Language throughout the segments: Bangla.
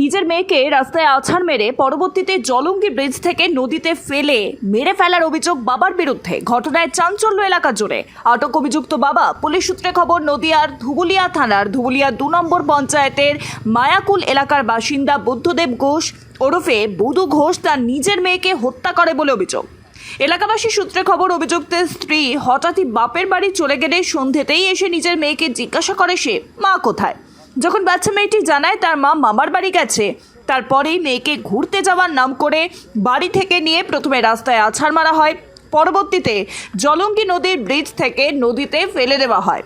নিজের মেয়েকে রাস্তায় আছাড় মেরে পরবর্তীতে জলঙ্গি ব্রিজ থেকে নদীতে ফেলে মেরে ফেলার অভিযোগ বাবার বিরুদ্ধে। ঘটনায় চাঞ্চল্য এলাকা জুড়ে। আটক অভিযুক্ত বাবা, পুলিশ সূত্রে খবর, নদিয়ার ধুবুলিয়া থানার ধুবুলিয়া দু নম্বর পঞ্চায়েতের মায়াকুল এলাকার বাসিন্দা বুদ্ধদেব ঘোষ ওরফে বুধু ঘোষ তার নিজের মেয়েকে হত্যা করে বলে অভিযোগ। এলাকাবাসী সূত্রে খবর, অভিযুক্তের স্ত্রী হঠাৎই বাপের বাড়ি চলে গেলে সন্ধ্যেতেই এসে নিজের মেয়েকে জিজ্ঞাসা করে সে, মা কোথায়? যখন বাচ্চা মেয়েটি জানায় তার মা মামার বাড়ি গেছে, তারপরেই মেয়েকে ঘুরতে যাওয়ার নাম করে বাড়ি থেকে নিয়ে প্রথমে রাস্তায় আছাড় মারা হয়। পরবর্তীতে জলঙ্গি নদীর ব্রিজ থেকে নদীতে ফেলে দেওয়া হয়।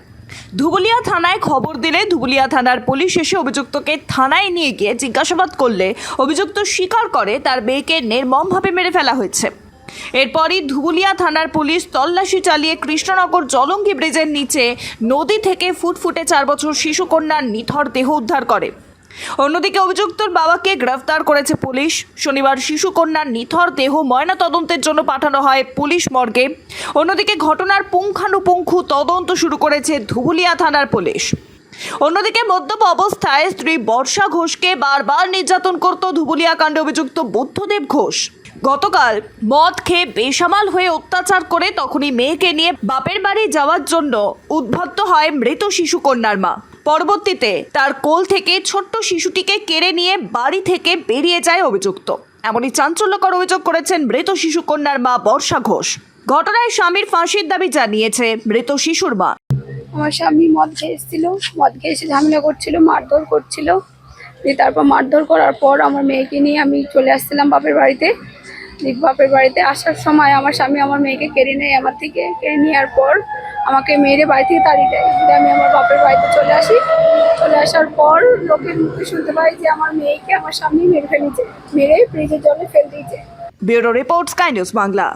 ধুবুলিয়া থানায় খবর দিলে ধুবুলিয়া থানার পুলিশ এসে অভিযুক্তকে থানায় নিয়ে গিয়ে জিজ্ঞাসাবাদ করলে অভিযুক্ত স্বীকার করে তার মেয়েকে নির্মমভাবে মেরে ফেলা হয়েছে। এরপরই ধুবুলিয়া থানার পুলিশ তল্লাশি চালিয়ে কৃষ্ণনগর জলঙ্গি ব্রিজের নিচে নদী থেকে ফুটফুটে চার বছর শিশুকন্যার নিথর দেহ উদ্ধার করে। অন্যদিকে অভিযুক্তর বাবাকে গ্রেফতার করেছে পুলিশ। শনিবার শিশুকন্যার নিথর দেহ ময়নাতদন্তের জন্য পাঠানো হয় পুলিশ মর্গে। অন্যদিকে ঘটনার পুঙ্খানুপুঙ্খু তদন্ত শুরু করেছে ধুবুলিয়া থানার পুলিশ। অন্যদিকে মদ্যপ অবস্থায় স্ত্রী বর্ষা ঘোষকে বারবার নির্যাতন করত ধুবুলিয়া কাণ্ডে অভিযুক্ত বুদ্ধদেব ঘোষ। গতকাল মদ খেয়ে বেসামাল হয়ে অত্যাচার করে তখনই মেয়েকে নিয়ে বাপের বাড়ি যাওয়ার জন্য উদ্বুদ্ধ হয় মৃত শিশু কন্যার মা। পরবর্তীতে তার কোল থেকে ছোট্ট শিশুটিকে কেড়ে নিয়ে বাড়ি থেকে বেরিয়ে যায় অভিযুক্ত। এমনই চাঞ্চল্যকর অভিযোগ করেছেন মৃত শিশু কন্যার মা বর্ষা ঘোষ। ঘটনায় স্বামীর ফাঁসির দাবি জানিয়েছে মৃত শিশুর মা। আমার স্বামী মদ খেয়ে এসেছিল, মদ খেয়ে এসে ঝামেলা করছিল, মারধর করছিল। দিয়ে তারপর মারধর করার পর আমার মেয়েকে নিয়ে আমি চলে আসছিলাম বাপের বাড়িতে। দিয়ে বাপের বাড়িতে আসার সময় আমার স্বামী আমার মেয়েকে কেড়ে নেয়, আমার থেকে কেড়ে নেওয়ার পর আমাকে মেয়েরে বাড়ি থেকে তাড়িয়ে দেয়। যদি আমি আমার বাপের বাড়িতে চলে আসি। চলে আসার পর লোকের মুখে শুনতে পাই যে আমার মেয়েকে আমার স্বামী মেরে ফেলেছে, মেরে ফ্রিজের জলে ফেল দিয়েছে। Bureau reports Sky News Bangla.